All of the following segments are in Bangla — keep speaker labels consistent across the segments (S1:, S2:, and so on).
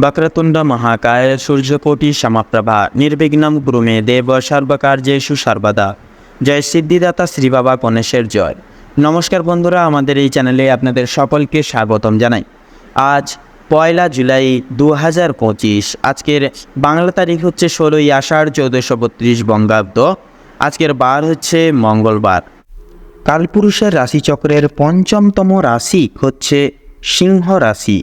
S1: వక్రతుండ মহাকায় সূর্যকোটি సమప్రభ నిర్విఘ్నం ব্রুমে দেব সর্বকার্যে সর্বদা জয় সিদ্ধিদাতা শ্রী বাবা গণেশের জয়। নমস্কার বন্ধুরা, আমাদের এই চ্যানেলে আপনাদের সকলকে স্বাগতম জানাই। আজ পয়লা জুলাই দু হাজার পঁচিশ, আজকের বাংলা তারিখ হচ্ছে ষোলোই আষাঢ় চৌদ্দশো বত্রিশ বঙ্গাব্দ। আজকের বার হচ্ছে মঙ্গলবার। কালপুরুষের রাশিচক্রের পঞ্চমতম রাশি হচ্ছে সিংহ রাশি।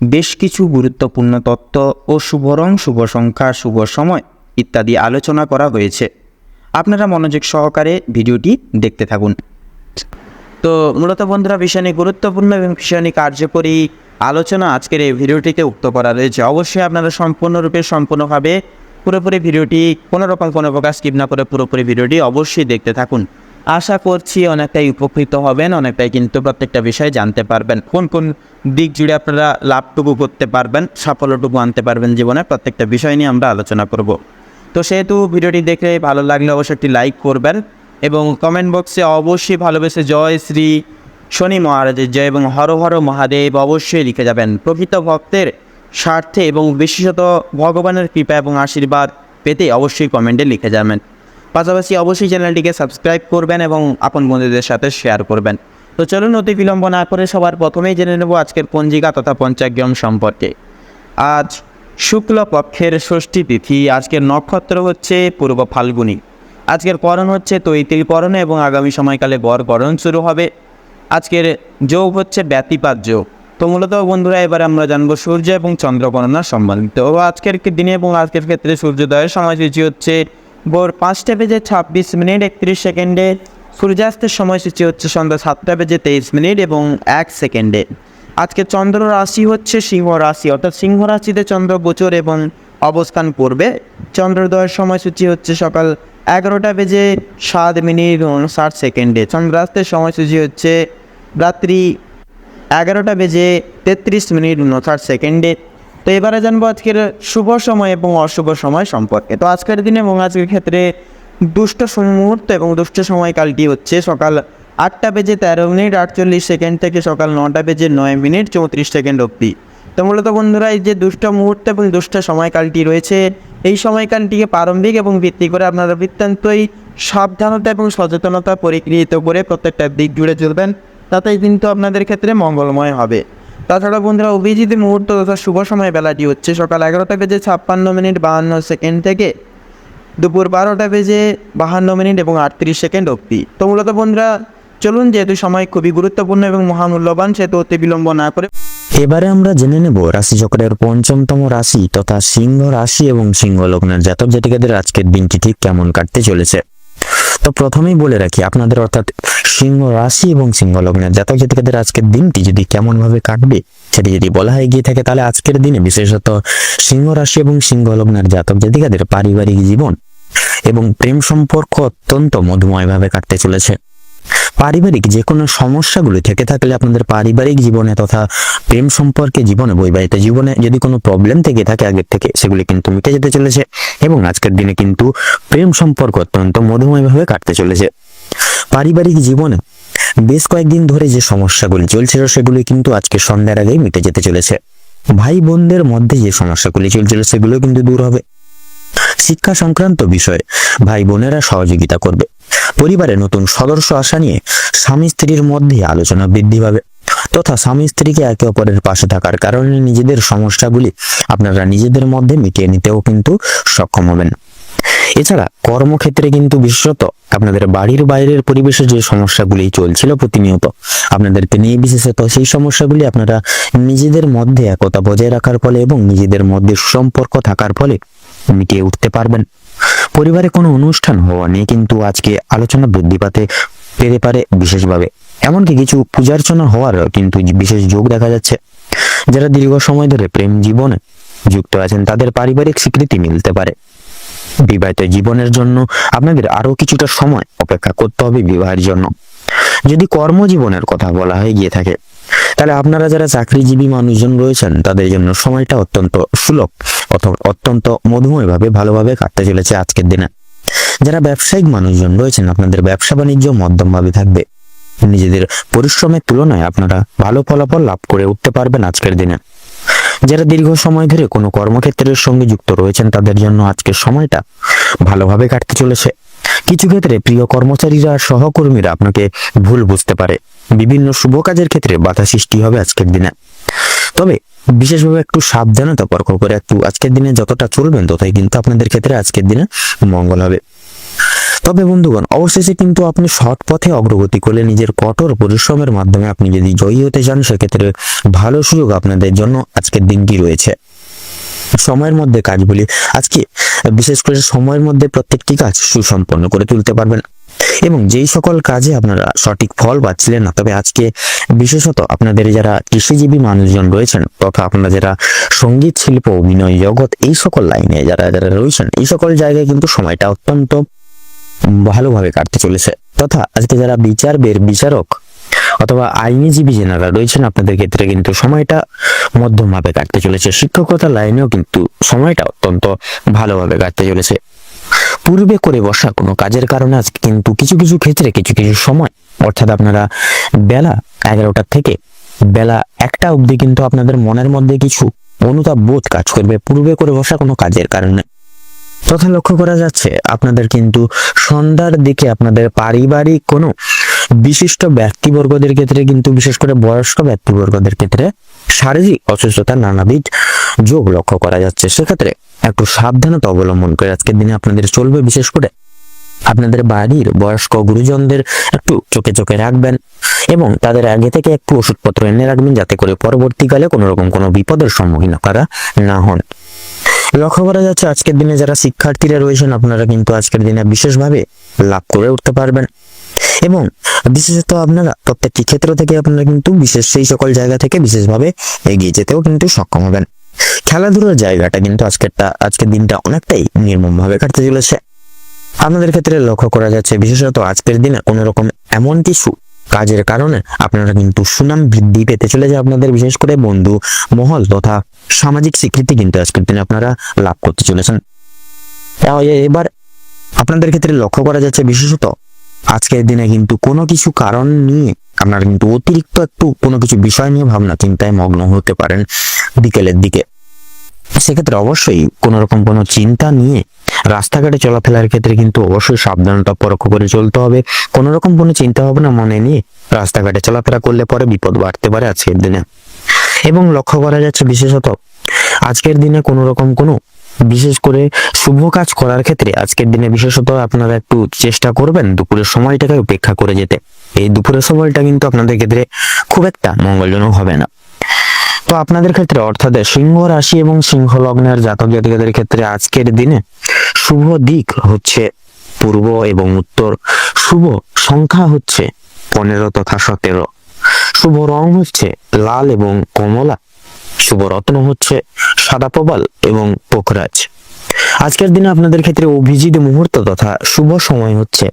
S1: বেশ কিছু গুরুত্বপূর্ণ তত্ত্ব ও শুভ রং শুভ সংখ্যা, শুভ সময় ইত্যাদি আলোচনা করা হয়েছে। আপনারা মনোযোগ সহকারে ভিডিওটি দেখতে থাকুন। তো মূলত বন্ধুরা নিয়ে গুরুত্বপূর্ণ এবং নিয়ে কার্যকরী আলোচনা আজকের এই ভিডিওটিতে উক্ত করা রয়েছে। অবশ্যই আপনারা সম্পূর্ণরূপে, সম্পূর্ণভাবে পুরোপুরি ভিডিওটি কোনো রকম কোনো প্রকার স্কিপ না করে পুরোপুরি ভিডিওটি অবশ্যই দেখতে থাকুন। আশা করছি অনেকটাই উপকৃত হবেন, অনেকটাই কিন্তু প্রত্যেকটা বিষয় জানতে পারবেন। কোন কোন দিক জুড়ে আপনারা লাভটুকু করতে পারবেন, সাফল্যটুকু আনতে পারবেন জীবনে, প্রত্যেকটা বিষয় নিয়ে আমরা আলোচনা করব। তো সেহেতু ভিডিওটি দেখে ভালো লাগলে অবশ্যই একটি লাইক করবেন এবং কমেন্ট বক্সে অবশ্যই ভালোবেসে জয় শ্রী শনি মহারাজের জয় এবং হর হর মহাদেব অবশ্যই লিখে যাবেন। প্রকৃত ভক্তের স্বার্থে এবং বিশেষত ভগবানের কৃপা এবং আশীর্বাদ পেতে অবশ্যই কমেন্টে লিখে যাবেন। পাশাপাশি অবশ্যই চ্যানেলটিকে সাবস্ক্রাইব করবেন এবং আপন বন্ধুদের সাথে শেয়ার করবেন। তো চলুন অতি বিলম্ব না করে সবার প্রথমেই জেনে নেব আজকের পঞ্জিকা তথা পঞ্চাগ্রাম সম্পর্কে। আজ শুক্ল পক্ষের ষষ্ঠী তিথি, আজকের নক্ষত্র হচ্ছে পূর্ব ফাল্গুনি। আজকের করণ হচ্ছে তৈতিল করণ এবং আগামী সময়কালে বর করণ শুরু হবে। আজকের যোগ হচ্ছে ব্যতিপাত যোগ। তো মূলত বন্ধুরা, এবার আমরা জানব সূর্য এবং চন্দ্র সম্বন্ধিত। আজকের দিনে এবং আজকের ক্ষেত্রে সূর্যোদয়ের সময়সূচি হচ্ছে ভোর পাঁচটা বেজে ছাব্বিশ মিনিট একত্রিশ সেকেন্ডে। সূর্যাস্তের সময়সূচি হচ্ছে সন্ধ্যা সাতটা বেজে তেইশ মিনিট এবং এক সেকেন্ডে। আজকে চন্দ্র রাশি হচ্ছে সিংহ রাশি, অর্থাৎ সিংহ রাশিতে চন্দ্র গোচর এবং অবস্থান করবে। চন্দ্রোদয়ের সময়সূচি হচ্ছে সকাল এগারোটা বেজে সাত মিনিট উনষাট সেকেন্ডে। চন্দ্রাস্তের সময়সূচি হচ্ছে রাত্রি এগারোটা বেজে তেত্রিশ মিনিট উনষাট সেকেন্ডে। তো এবারে জানব আজকের শুভ সময় এবং অশুভ সময় সম্পর্কে। তো আজকের দিনে এবং আজকের ক্ষেত্রে দুষ্ট মুহূর্ত এবং দুষ্ট সময়কালটি হচ্ছে সকাল আটটা বেজে তেরো মিনিট আটচল্লিশ সেকেন্ড থেকে সকাল নটা বেজে নয় মিনিট চৌত্রিশ সেকেন্ড অবধি। তো মূলত বন্ধুরা, এই যে দুষ্ট মুহূর্ত এবং দুষ্ট সময়কালটি রয়েছে, এই সময়কালটিকে প্রারম্ভিক এবং ভিত্তি করে আপনারা বৃত্তান্তই সাবধানতা এবং সচেতনতা পরিগৃহীত করে প্রত্যেকটা দিক জুড়ে চলবেন। তাতেই কিন্তু আপনাদের ক্ষেত্রে মঙ্গলময় হবে। তাছাড়া বন্ধুরা, অভিজিৎ মুহূর্ত তথা শুভ সময় বেলাটি হচ্ছে সকাল এগারোটা বেজে ছাপ্পান্ন মিনিট বাহান্ন সেকেন্ড থেকে দুপুর বারোটা বেজে বাহান্ন মিনিট এবং আটত্রিশ সেকেন্ড অবধি। তো মূলত বন্ধুরা, চলুন যেহেতু সময় খুবই গুরুত্বপূর্ণ এবং মহামূল্যবান, সেহেতু অতি বিলম্ব না করে
S2: এবারে আমরা জেনে নেব রাশি রাশিচক্রের পঞ্চমতম রাশি তথা সিংহ রাশি এবং সিংহ লগ্নের জাতক জাতিকাদের আজকের দিনটি ঠিক কেমন কাটতে চলেছে। তো প্রথমেই বলে রাখি, আপনাদের অর্থাৎ সিংহ রাশি এবং সিংহ লগ্নের জাতক জাতিকাদের আজকের দিনটি যদি কেমন ভাবে কাটবে, সেটি যদি বলা হয়ে গিয়ে থাকে, তাহলে আজকের দিনে বিশেষত সিংহ রাশি এবং সিংহ লগ্নের জাতক জাতিকাদের পারিবারিক জীবন এবং প্রেম সম্পর্ক অত্যন্ত মধুময়ভাবে কাটতে চলেছে। পারিবারিক যে কোনো সমস্যাগুলি থেকে থাকলে আপনাদের পারিবারিক জীবনে তথা প্রেম সম্পর্কে জীবনে বৈবাহিত জীবনে যদি কোনো প্রবলেম থেকে থাকে আগের থেকে, সেগুলি কিন্তু মিটে যেতে চলেছে এবং আজকের দিনে কিন্তু প্রেম সম্পর্ক অত্যন্ত মধুময়ভাবে কাটতে চলেছে। পারিবারিক জীবনে বেশ কয়েকদিন ধরে যে সমস্যাগুলি চলছিল, সেগুলি কিন্তু আজকে সন্ধ্যার আগেই মিটে যেতে চলেছে। ভাই বোনদের মধ্যে যে সমস্যাগুলি চলছিল, সেগুলো কিন্তু দূর হবে। শিক্ষা সংক্রান্ত বিষয়ে ভাই বোনেরা সহযোগিতা করবে। পরিবারে নতুন সদস্য আসা নিয়ে স্বামী স্ত্রীর মধ্যে আলোচনা বৃদ্ধি পাবে তথা স্বামী স্ত্রীকে একে অপরের পাশে থাকার কারণে নিজেদের সমস্যাগুলি আপনারা নিজেদের মধ্যে মিটিয়ে নিতেও কিন্তু সক্ষম হবেন। এছাড়া কর্মক্ষেত্রে কিন্তু বিশেষত আপনাদের বাড়ির বাইরের পরিবেশে যে সমস্যাগুলি চলছিল প্রতিনিয়ত আপনাদেরকে নিয়ে বিশেষত সেই সমস্যাগুলি আপনারা নিজেদের মধ্যে একতা বজায় রাখার ফলে এবং নিজেদের মধ্যে সুসম্পর্ক থাকার ফলে মিটিয়ে উঠতে পারবেন। পরিবারে কোনো অনুষ্ঠান হওয়া নিয়ে কিন্তু আজকে আলোচনা বৃদ্ধি পাতে পেরে পারে বিশেষভাবে। এমনকি কিছু পূজার্চনা হওয়ার কিন্তু বিশেষ যোগ দেখা যাচ্ছে। যারা দীর্ঘ সময় ধরে প্রেম জীবনে যুক্ত আছেন, তাদের পারিবারিক স্বীকৃতি মিলতে পারে। বিবাহিত জীবনের জন্য আপনাদের আরও কিছুটা সময় অপেক্ষা করতে হবে বিবাহের জন্য। যদি কর্মজীবনের কথা বলা হয়ে গিয়ে থাকে, তাহলে আপনারা যারা চাকরিজীবী মানুষজন রয়েছেন, তাদের জন্য সময়টা অত্যন্ত সুলভ। অত্যন্ত মধুময়ভাবে ভালোভাবে কাটতে চলেছে আজকের দিনে। যারা ব্যবসায়িক মানুষজন রয়েছেন, আপনাদের ব্যবসা বাণিজ্য মধ্যমভাবে থাকবে। নিজেদের পরিশ্রমের তুলনায় আপনারা ভালো ফলাফল লাভ করে উঠতে পারবেন আজকের দিনে। যারা দীর্ঘ সময় ধরে কোনো কর্মক্ষেত্রের সঙ্গে যুক্ত রয়েছেন, তাদের জন্য আজকের সময়টা ভালোভাবে কাটতে চলেছে। কিছু ক্ষেত্রে প্রিয় কর্মচারীরা, সহকর্মীরা আপনাকে ভুল বুঝতে পারে। বিভিন্ন শুভ কাজের ক্ষেত্রে বাধা সৃষ্টি হবে আজকের দিনে। তবে বিশেষভাবে একটু সাবধানে তর্ক করে একটু আজকের দিনে যতটা চলবেন ততই কিন্তু আপনাদের ক্ষেত্রে আজকের দিনে মঙ্গল হবে। তবে বন্ধুগণ, অবশেষে কিন্তু আপনি সৎ পথে অগ্রগতি করলে নিজের কঠোর পরিশ্রমের মাধ্যমে আপনি যদি জয়ী হতে চান সেক্ষেত্রে ভালো সুযোগ আপনাদের জন্য আজকের দিনটি রয়েছে। সময়ের মধ্যে কাজগুলি আজকে বিশেষ করে সময়ের মধ্যে প্রত্যেকটি কাজ সুসম্পন্ন করে তুলতে পারবেন। এবং যেই সকল কাজে আপনারা সঠিক ফল পাচ্ছিলেন না, তবে আজকে বিশেষত আপনাদের যারা কৃষিজীবী মানুষজন রয়েছেন, তথা আপনারা যারা সংগীত শিল্প, অভিনয়, জগৎ, এই সকল লাইনে যারা যারা রয়েছেন, এই সকল জায়গায় কিন্তু সময়টা অত্যন্ত ভালোভাবে কাটতে চলেছে। তথা আজকে যারা বিচার বের বিচারক অথবা আইনজীবী যেনারা রয়েছেন, আপনাদের ক্ষেত্রে কিন্তু সময়টা মধ্যমভাবে কাটতে চলেছে। শিক্ষকতা লাইনেও কিন্তু সময়টা অত্যন্ত ভালোভাবে কাটতে চলেছে। পূর্বে করে বসা কোনো কাজের কারণে আজ কিন্তু কিছু কিছু ক্ষেত্রে কিছু কিছু সময়, অর্থাৎ আপনারা বেলা এগারোটা থেকে বেলা একটা অবধি কিন্তু আপনাদের মনের মধ্যে কিছু অনুতাপ বোধ কাজ করবে পূর্বে করে বসা কোনো কাজের কারণে। তথা লক্ষ্য করা যাচ্ছে, আপনাদের কিন্তু সন্ধ্যার দিকে আপনাদের পারিবারিক কোনো বিশিষ্ট ব্যক্তিবর্গদের ক্ষেত্রে কিন্তু বিশেষ করে বয়স্ক ব্যক্তিবর্গদের ক্ষেত্রে শারীরিক অসুস্থতা নানাবিধ যোগ লক্ষ্য করা যাচ্ছে। সেক্ষেত্রে একটু সাবধানতা অবলম্বন করে আজকের দিনে আপনাদের চলবে। বিশেষ করে আপনাদের বাড়ির বয়স্ক গুরুজনদের একটু চোখে চোখে রাখবেন এবং তাদের আগে থেকে একটু ওষুধপত্র এনে রাখবেন যাতে করে পরবর্তীকালে কোনো রকম কোনো বিপদের সম্মুখীন আপনারা না হন। লক্ষ্য করা যাচ্ছে আজকের দিনে যারা শিক্ষার্থীরা রয়েছেন, আপনারা কিন্তু আজকের দিনে বিশেষভাবে লাভ করে উঠতে পারবেন। এবং বিশেষত আপনারা প্রত্যেকটি ক্ষেত্র থেকে আপনারা কিন্তু বিশেষ সেই সকল জায়গা থেকে বিশেষভাবে এগিয়ে যেতেও কিন্তু সক্ষম হবেন। খেলাধুলার জায়গাটা কিন্তু আজকেরটা, আজকের দিনটা অনেকটাই নির্মমভাবে কাটতে চলেছে। আপনাদের ক্ষেত্রে লক্ষ্য করা যাচ্ছে, বিশেষত আজকের দিনে কোনো রকম এমন কিছু কাজের কারণে আপনারা কিন্তু সুনাম বৃদ্ধি পেতে চলেছে আপনাদের, বিশেষ করে বন্ধু, মহল তথা সামাজিক স্বীকৃতি কিন্তু আজকের দিনে আপনারা লাভ করতে চলেছেন। এবার আপনাদের ক্ষেত্রে লক্ষ্য করা যাচ্ছে, বিশেষত আজকের দিনে কিন্তু কোনো কিছু কারণ নিয়ে আপনারা কিন্তু অতিরিক্ত একটু কোনো কিছু বিষয় নিয়ে ভাবনা চিন্তায় মগ্ন হতে পারেন বিকেলের দিকে। সেক্ষেত্রে অবশ্যই কোনো রকম কোনো চিন্তা নিয়ে রাস্তাঘাটে চলাফেরার ক্ষেত্রে কিন্তু অবশ্যই সাবধানতা পরোক্ষ করে চলতে হবে। কোনো রকম কোনো চিন্তা ভাবনা মনে নিয়ে রাস্তাঘাটে চলাফেরা করলে পরে বিপদ বাড়তে পারে আজকের দিনে। এবং লক্ষ্য করা যাচ্ছে বিশেষত আজকের দিনে কোনো রকম কোনো বিশেষ করে শুভ কাজ করার ক্ষেত্রে আজকের দিনে বিশেষত আপনারা একটু চেষ্টা করবেন দুপুরের সময়টাকে উপেক্ষা করে যেতে। এই দুপুরের সময়টা কিন্তু আপনাদের ক্ষেত্রে খুব একটা মঙ্গলজনক হবে না। তো আপনাদের ক্ষেত্রে অর্থাৎ সিংহ রাশি এবং সিংহ লগ্নের জাতক জাতিকাদের ক্ষেত্রে আজকের দিনে শুভ দিক হচ্ছে পূর্ব এবং উত্তর। শুভ সংখ্যা হচ্ছে পনেরো তথা সতেরো। শুভ রং হচ্ছে লাল এবং কমলা। শুভ রত্ন হচ্ছে সাদা প্রবাল এবং পোখরাজ। আজকের দিনে আপনাদের ক্ষেত্রে অভিজিৎ মুহূর্ত তথা শুভ সময় হচ্ছে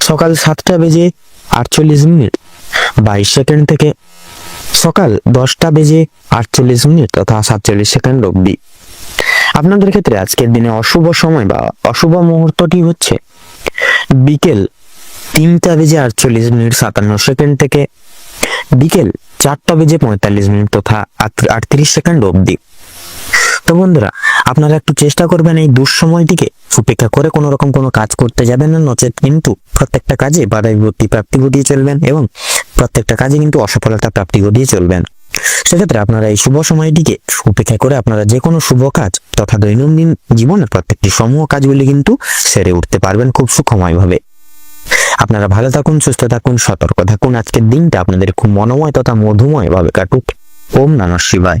S2: সকাল সাতটা বেজে আটচল্লিশ মিনিট। বাইশ সেকেন্ড থেকে সকাল দশটা বেজে আটচল্লিশ মিনিট তথা সাতচল্লিশ সেকেন্ড অব্দি আপনাদের ক্ষেত্রে আজকের দিনে অশুভ সময় বা অশুভ মুহূর্তটি হচ্ছে বিকেল তিনটা বেজে আটচল্লিশ মিনিট সাতান্ন সেকেন্ড থেকে বিকেল চারটা বেজে পঁয়তাল্লিশ মিনিট তথা আট- আটত্রিশ সেকেন্ড অবধি। তো বন্ধুরা, আপনারা একটু চেষ্টা করবেন এই দুঃসময়টিকে উপেক্ষা করে কোনো রকম কোনো কাজ করতে যাবেন না, নচেত কিন্তু প্রত্যেকটা কাজে বাধা বিপত্তি প্রাপ্তি ঘটিয়ে চলবেন এবং প্রত্যেকটা কাজে কিন্তু অসফলতা প্রাপ্তি ঘটিয়ে চলবেন। সেক্ষেত্রে আপনারা এই শুভ সময়টিকে উপেক্ষা করে আপনারা যে কোনো শুভ কাজ তথা দৈনন্দিন জীবনের প্রত্যেকটি সমূহ কাজগুলি কিন্তু সেরে উঠতে পারবেন খুব সুখময়ভাবে। আপনারা ভালো থাকুন, সুস্থ থাকুন, সতর্ক থাকুন। আজকের দিনটা আপনাদের খুব মনোময় তথা মধুময় ভাবে কাটুক। ওম নমঃ শিবায়।